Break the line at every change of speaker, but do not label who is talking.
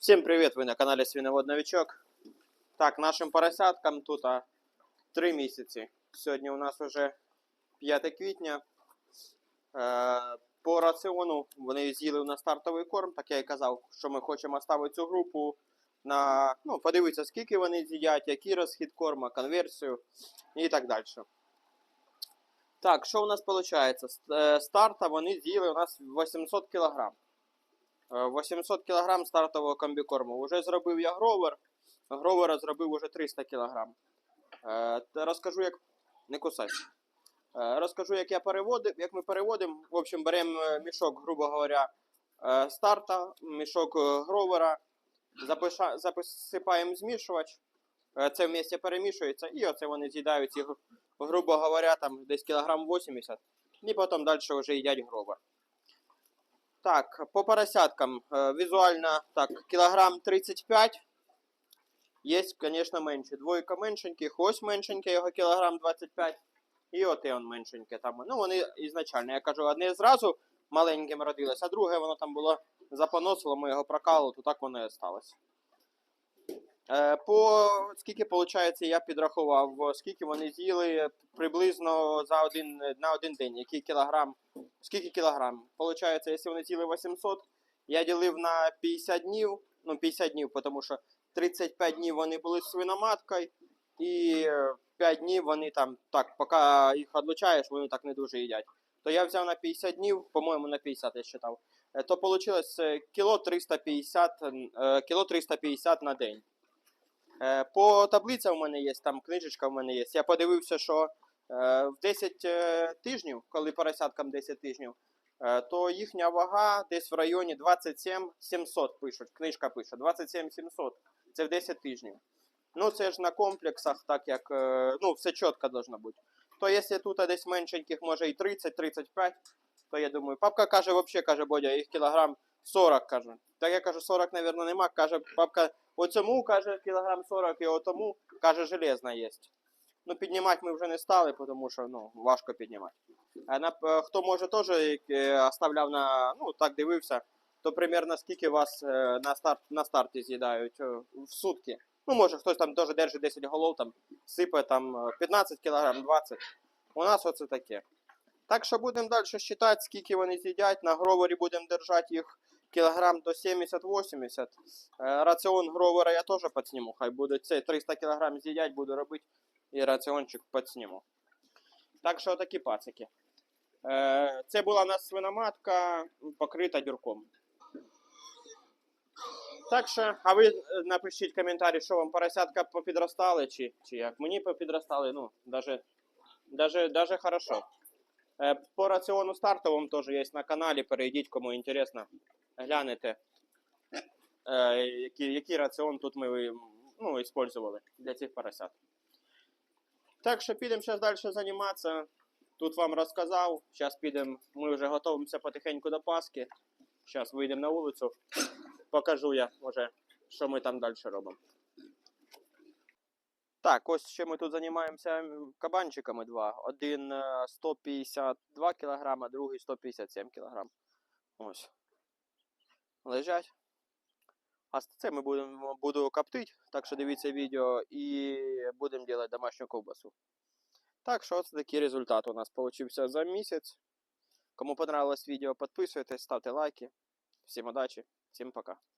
Всем привет, вы на канале Свиновод Новичок. Так, нашим поросяткам тут а, 3 місяці. Сьогодні у нас вже 5 квітня. Е, по раціону вони з'їли на стартовий корм, так я і казав, що ми хочемо ставити цю групу на ну, подивитися, скільки вони з'їдять, який розхід корма, конверсію і так далі. Так, що у нас виходить? Старта вони з'їли у нас 800 кг. 800 кг стартового комбікорму. Уже зробив я гровер. Гровера зробив уже 300 кг. Е, розкажу, як. Не кусай. Е, розкажу, як я переводив, як ми переводимо. В общем, беремо е, мішок, грубо говоря, е, старта, мішок е, гровера, запиша, засипаємо змішувач. Е, Це вместе перемішується, і оце вони з'їдають, грубо говоря, там десь кілограм 80, і потім далі вже їдять гровер. Так, по поросяткам. Е, Візуально так, кілограм 35. Є, звісно, менше. Двойка меншеньких, ось меншеньке, його кілограм 25. І от і он меншеньке там. Ну, вони ізначально, я кажу, одне зразу маленьким родилось, а друге воно там було запоносило, ми його прокалили, то так воно і осталось. Е, По скільки, виходить, я підрахував, скільки вони з'їли приблизно за один, на один день, який кілограм Скільки кілограм? Получається, якщо вони з'їли 800, я ділив на 50 днів. Ну, 50 днів, тому що 35 днів вони були з свиноматкою, і е, 5 днів вони там, так, поки їх відлучаєш, вони так не дуже їдять. То я взяв на 50 днів, по-моєму, на 50 я считав. Е, То вийшло кіло 350, е, кіло 350 на день. Е, По таблицям у мене є, там книжечка в мене є. Я подивився, що Е, В 10 е, тижнів, коли поросяткам 10 тижнів, е, то їхня вага десь в районі 27 700 пишуть. Книжка пише 27 700. Це в 10 тижнів. Ну, це ж на комплексах, так як е, ну, все чітко должно бути. То якщо тут десь меншеньких, може і 30-35, то я думаю, папка каже, взагалі каже, Бодя, їх кілограм 40 каже. Так я кажу, 40, мабуть, нема. Каже, папка, оцьому каже кілограм 40 і отому каже, железна є. Ну, піднімати ми вже не стали, тому що ну, важко піднімати. А на, е, хто може теж е, оставляв на, ну, так дивився, то примерно скільки вас е, на, старт, на старті з'їдають в сутки. Ну, може, хтось там теж держить 10 голов, там, сипе там е, 15 кг, 20 У нас оце таке. Так що будемо далі считати, скільки вони з'їдять. На гровері будемо держати їх кілограм до 70-80. Е, Раціон гровера я теж підсніму. Хай буде це 300 кг з'їдять, буду робити і раціончик підсніму. Так що такі пацики. Е, Це була у нас свиноматка покрита дюрком. Так що, а ви е, напишіть коментарі, що вам поросятка попідростали, чи, чи як. Мені попідростали, ну, даже, даже, даже хорошо. Е, По раціону стартовому теж є на каналі. Перейдіть, кому інтересно. Глянете, який, який раціон тут ми ну, використовували для цих поросят. Так що підемо зараз далі займатися. Тут вам розказав. Зараз підемо, ми вже готуємося потихеньку до Пасхи. Зараз вийдемо на вулицю, покажу я, може, що ми там далі робимо. Так, ось ще ми тут займаємося кабанчиками два. Один е, 152 кг, другий 157 кг. Ось. Лежать. А це ми будемо буду коптити, так що дивіться відео і будемо робити домашню ковбасу. Так що ось такий результат у нас получився за місяць. Кому понравилось відео, підписуйтесь, ставте лайки. Всім удачі, всім пока.